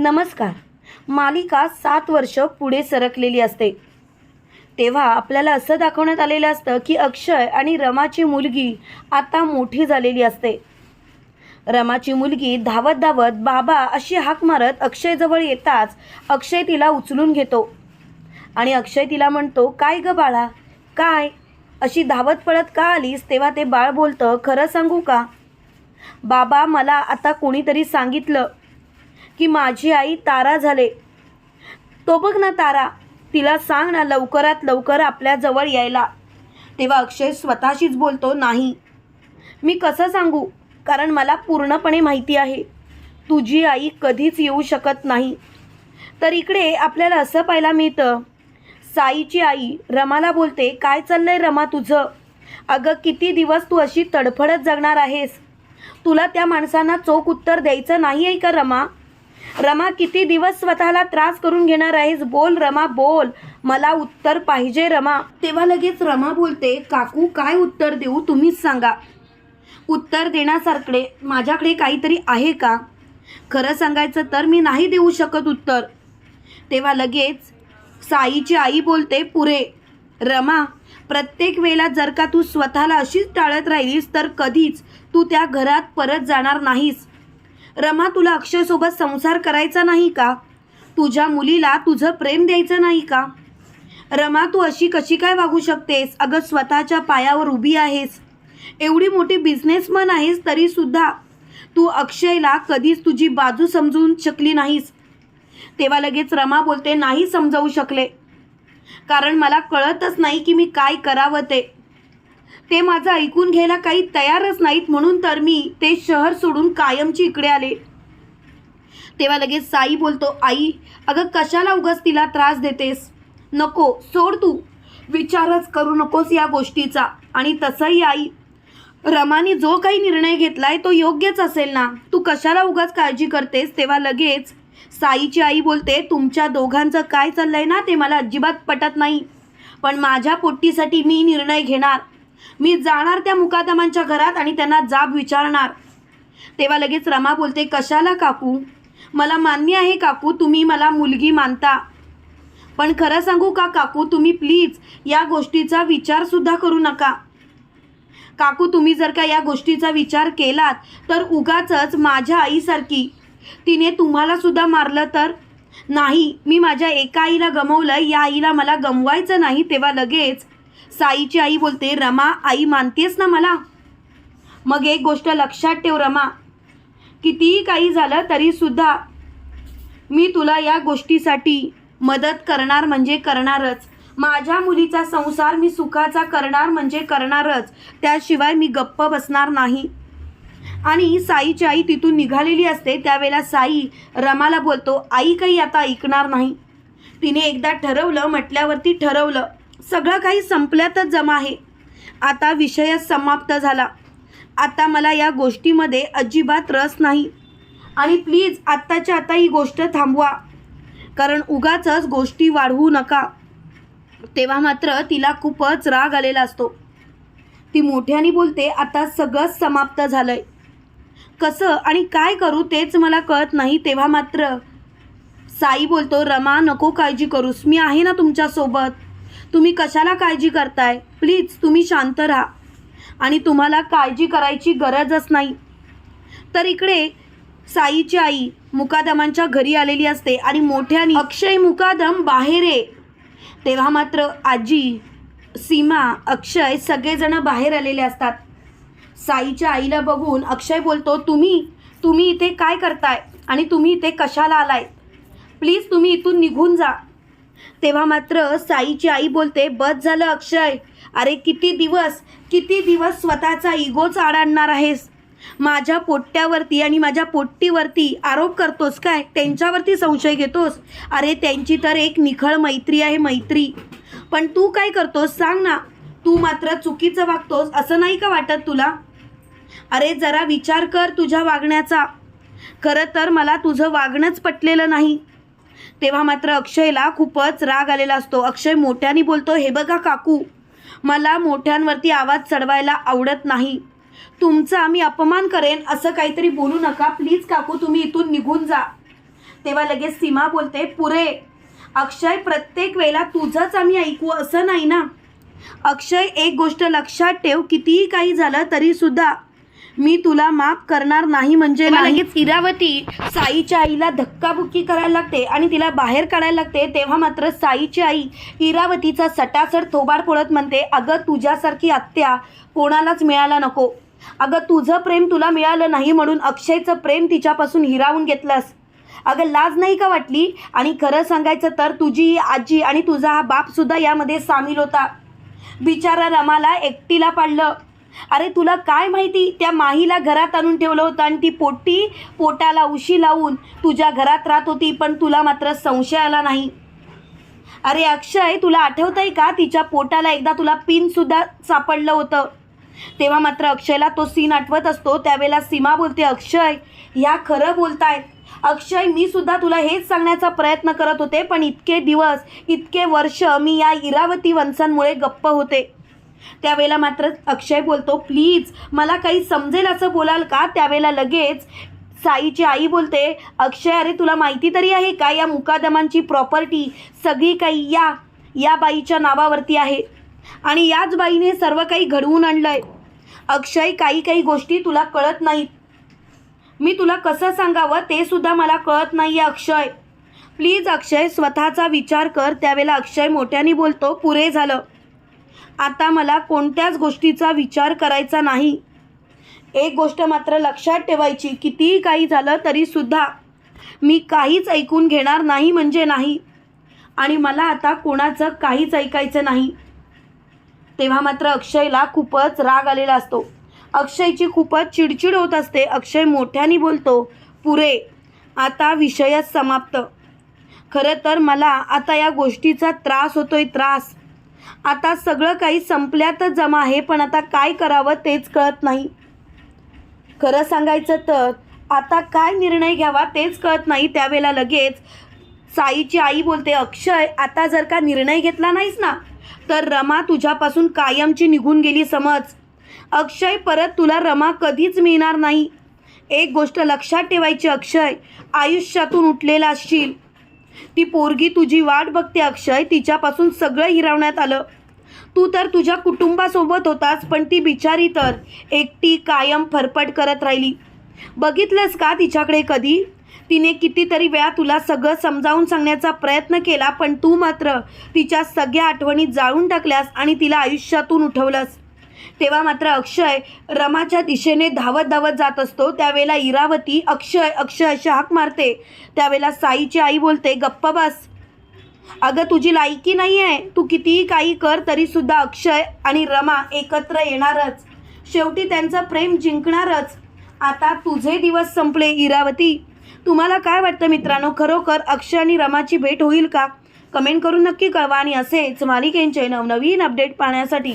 नमस्कार. मालिका सात वर्ष पुढे सरकलेली असते. तेव्हा आपल्याला असं दाखवण्यात आलेलं असतं की अक्षय आणि रमाची मुलगी आता मोठी झालेली असते. रमाची मुलगी धावत धावत बाबा अशी हाक मारत अक्षयजवळ येताच अक्षय तिला उचलून घेतो. आणि अक्षय तिला म्हणतो काय ग बाळा? काय? अशी धावत पळत का आलीस? तेव्हा ते बाळ बोलतं खरं सांगू का? बाबा मला आता कोणीतरी सांगितलं. की माझी आई तारा झाले. तो बघ ना तारा तिला सांग ना लवकरात लवकर आपल्याजवळ यायला. तेव्हा अक्षय स्वतःशीच बोलतो नाही. मी कसं सांगू? कारण मला पूर्णपणे माहिती आहे. तुझी आई कधीच येऊ शकत नाही. तर इकडे आपल्याला असं पाहायला मिळतं. साईची आई रमाला बोलते काय चाललंय रमा तुझं? अगं किती दिवस तू अशी तडफडत जगणार आहेस? तुला त्या माणसांना चोख उत्तर द्यायचं नाही आहे का रमा? रमा किती दिवस स्वतःला त्रास करून घेणार आहेस? बोल रमा बोल. मला उत्तर पाहिजे रमा. तेव्हा लगेच रमा बोलते काकू काय उत्तर देऊ? तुम्हीच सांगा. उत्तर देण्यासारखे माझ्याकडे काहीतरी आहे का? खरं सांगायचं तर मी नाही देऊ शकत उत्तर. तेव्हा लगेच साईची आई बोलते पुरे रमा प्रत्येक वेळेला जर का तू स्वतःला अशीच टाळत राहिलीस तर कधीच तू त्या घरात परत जाणार नाहीस. रमा तुला अक्षयसोबत संसार करायचा नाही का? तुझ्या मुलीला तुझं प्रेम द्यायचं नाही का? रमा तू अशी कशी काय वागू शकतेस? अगं स्वतःच्या पायावर उभी आहेस. एवढी मोठी बिझनेसमन आहेस तरीसुद्धा तू अक्षयला कधीच तुझी बाजू समजून शकली नाहीस. तेव्हा लगेच रमा बोलते नाही समजावू शकले. कारण मला कळतच नाही की मी काय करावं ते. ते माझं ऐकून घ्यायला काही तयारच नाहीत म्हणून तर मी ते शहर सोडून कायमची इकडे आले. तेव्हा लगेच साई बोलतो आई अगं कशाला उगाच तिला त्रास देतेस? नको सोड तू. विचारच करू नकोस या गोष्टीचा. आणि तसंही आई रमाने जो काही निर्णय घेतलाय तो योग्यच असेल ना? तू कशाला उगाच काळजी करतेस? तेव्हा लगेच साईची आई बोलते तुमच्या दोघांचं काय चाललंय ना ते मला अजिबात पटत नाही. पण माझ्या पोट्टीसाठी मी निर्णय घेणार. मी जाणार त्या मुकादमांच्या घरात आणि त्यांना जाब विचारणार. तेव्हा लगेच रमा बोलते कशाला काकू? मला मान्य आहे काकू तुम्ही मला मुलगी मानता. पण खरं सांगू का काकू तुम्ही प्लीज या गोष्टीचा विचारसुद्धा करू नका. काकू तुम्ही जर का या गोष्टीचा विचार केलात तर उगाच माझ्या आईसारखी. तिने तुम्हालासुद्धा मारलं तर? नाही मी माझ्या एका आईला गमवलं या आईला मला गमवायचं नाही. तेव्हा लगेच साईची आई बोलते रमा आई मानतेस ना मला? मग एक गोष्ट लक्षात ठेव रमा. कितीही काही झालं तरीसुद्धा मी तुला या गोष्टीसाठी मदत करणार म्हणजे करणारच. माझ्या मुलीचा संसार मी सुखाचा करणार म्हणजे करणारच. त्याशिवाय मी गप्प बसणार नाही. आणि साईची आई तिथून निघालेली असते त्यावेळेला साई रमाला बोलतो आई काही आता ऐकणार नाही. तिने एकदा ठरवलं म्हटल्यावरती ठरवलं. सगळं काही संपल्यातच जमा आहे. आता विषयच समाप्त झाला. आता मला या गोष्टीमध्ये अजिबात रस नाही. आणि प्लीज आत्ताच्या आता ही गोष्ट थांबवा. कारण उगाच गोष्टी वाढवू नका. तेव्हा मात्र तिला खूपच राग आलेला असतो. ती मोठ्याने बोलते आता सगळंच समाप्त झालंय. कसं आणि काय करू तेच मला कळत नाही. तेव्हा मात्र साई बोलतो रमा नको काळजी करूस. मी आहे ना तुमच्यासोबत. तुम्ही कशाला काळजी करताय? प्लीज तुम्ही शांत राहा. आणि तुम्हाला काळजी करायची गरजच नाही. तर इकडे साईची आई मुकादमांच्या घरी आलेली असते आणि मोठ्याने अक्षय मुकादम बाहेर आहे. तेव्हा मात्र आजी सीमा अक्षय सगळेजण बाहेर आलेले असतात. साईच्या आईला बघून अक्षय बोलतो तुम्ही तुम्ही इथे काय करताय? आणि तुम्ही इथे कशाला आलाय? प्लीज तुम्ही इथून निघून जा. तेव्हा मात्र साईची आई बोलते बस झालं अक्षय. अरे किती दिवस किती दिवस स्वतःचा इगोच आडाणणार आहेस? माझ्या पोट्ट्यावरती आणि माझ्या पोट्टीवरती आरोप करतोस काय? त्यांच्यावरती संशय घेतोस? अरे त्यांची तर एक निखळ मैत्री आहे मैत्री. पण तू काय करतोस सांग ना. तू मात्र चुकीचं वागतोस असं नाही का वाटत तुला? अरे जरा विचार कर तुझ्या वागण्याचा. खरं तर मला तुझं वागणंच पटलेलं नाही. तेव्हा मात्र अक्षयला खूपच राग आलेला असतो. अक्षय मोठ्याने बोलतो हे बघा काकू मला मोठ्यांवरती आवाज चढवायला आवडत नाही. तुमचा मी अपमान करेन असं काहीतरी बोलू नका. प्लीज काकू तुम्ही इथून निघून जा. तेव्हा लगेच सीमा बोलते पुरे अक्षय प्रत्येक वेळेला तुझंच आम्ही ऐकू असं नाही ना? अक्षय एक गोष्ट लक्षात ठेव कितीही काही झालं तरीसुद्धा मी तुला माफ करणार नाही म्हणजे तेव्हा लगेच इरावती साईच्या आईला धक्काबुक्की करायला लागते आणि तिला बाहेर काढायला लागते तेव्हा मात्र साईची आई इरावतीचा सटासट थोबाड पोळत म्हणते अगं तुझ्यासारखी आत्या कोणालाच मिळायला नको. अगं तुझं प्रेम तुला मिळालं नाही म्हणून अक्षयचं प्रेम तिच्यापासून हिरावून घेतलंस. अगं लाज नाही का वाटली? आणि खरं सांगायचं तर तुझी ही आजी आणि तुझा हा बाप सुद्धा यामध्ये सामील होता. बिचारा रमाला एकटीला पाडलं. अरे तुला काय माहिती? त्या माहीला घरात आणून ठेवलं होतं आणि ती पोटी पोटाला उशी लावून तुझ्या घरात राहत होती पण तुला मात्र संशय आला नाही. अरे अक्षय तुला आठवत आहे का? तिच्या पोटाला एकदा तुला पिनसुद्धा सापडलं होतं. तेव्हा मात्र अक्षयला तो सीन आठवत असतो. त्यावेळेला सीमा बोलते अक्षय ह्या खरं बोलतायत. अक्षय मी सुद्धा तुला हेच सांगण्याचा प्रयत्न करत होते पण इतके दिवस इतके वर्ष मी या इरावती वंशांमुळे गप्प होते. त्यावेळेला मात्र अक्षय बोलतो प्लीज मला काही समजेल असं बोलाल का? त्यावेळेला लगेच साईची आई बोलते अक्षय अरे तुला माहिती तरी आहे का या मुकादमांची प्रॉपर्टी सगळी काही या या बाईच्या नावावरती आहे आणि याच बाईने सर्व काही घडवून आणलंय? अक्षय काही काही गोष्टी तुला कळत नाहीत. मी तुला कसं सांगावं ते सुद्धा मला कळत नाही आहे अक्षय. प्लीज अक्षय स्वतःचा विचार कर. त्यावेळेला अक्षय मोठ्याने बोलतो पुरे झालं. आता मला कोणत्याच गोष्टीचा विचार करायचा नाही. एक गोष्ट मात्र लक्षात ठेवायची कितीही काही झालं तरीसुद्धा मी काहीच ऐकून घेणार नाही म्हणजे नाही. आणि मला आता कोणाचं काहीच ऐकायचं नाही. तेव्हा मात्र अक्षयला खूपच राग आलेला असतो. अक्षयची खूपच चिडचिड होत असते. अक्षय मोठ्याने बोलतो पुरे आता विषयच समाप्त. खरं तर मला आता या गोष्टीचा त्रास होतोय त्रास. आता सगळं काही संपल्यातच जमा आहे पण आता काय करावं तेच कळत नाही. खरं सांगायचं तर आता काय निर्णय घ्यावा तेच कळत नाही. त्यावेळेला लगेच साईची आई बोलते अक्षय आता जर का निर्णय घेतला नाहीस ना तर रमा तुझ्यापासून कायमची निघून गेली समज. अक्षय परत तुला रमा कधीच मिळणार नाही. एक गोष्ट लक्षात ठेवायची अक्षय. आयुष्यातून उठलेला असशील. ती पोरगी तुझी वाट बघते अक्षय. तिच्यापासून सगळं हिरावण्यात आलं. तू तर तुझ्या कुटुंबासोबत होतास पण ती बिचारी तर एकटी कायम फरफट करत राहिली. बघितलंस का तिच्याकडे कधी? तिने कितीतरी वेळा तुला सगळं समजावून सांगण्याचा प्रयत्न केला पण तू मात्र तिच्या सगळ्या आठवणी जाळून टाकल्यास आणि तिला आयुष्यातून उठवलंस. तेव्हा मात्र अक्षय रमाच्या दिशेने धावत धावत जात असतो. त्यावेळेला इरावती अक्षय अक्षय अशी हाक मारते. त्यावेळेला साईची आई बोलते गप्प बस. अगं तुझी लायकी नाही आहे तू कितीही काही कर तरीसुद्धा अक्षय आणि रमा एकत्र येणारच. शेवटी त्यांचं प्रेम जिंकणारच. आता तुझे दिवस संपले इरावती. तुम्हाला काय वाटतं मित्रांनो? खरोखर अक्षय आणि रमाची भेट होईल का? कमेंट करून नक्की कळवा आणि असेच मालिकेंचे नवनवीन अपडेट पाहण्यासाठी.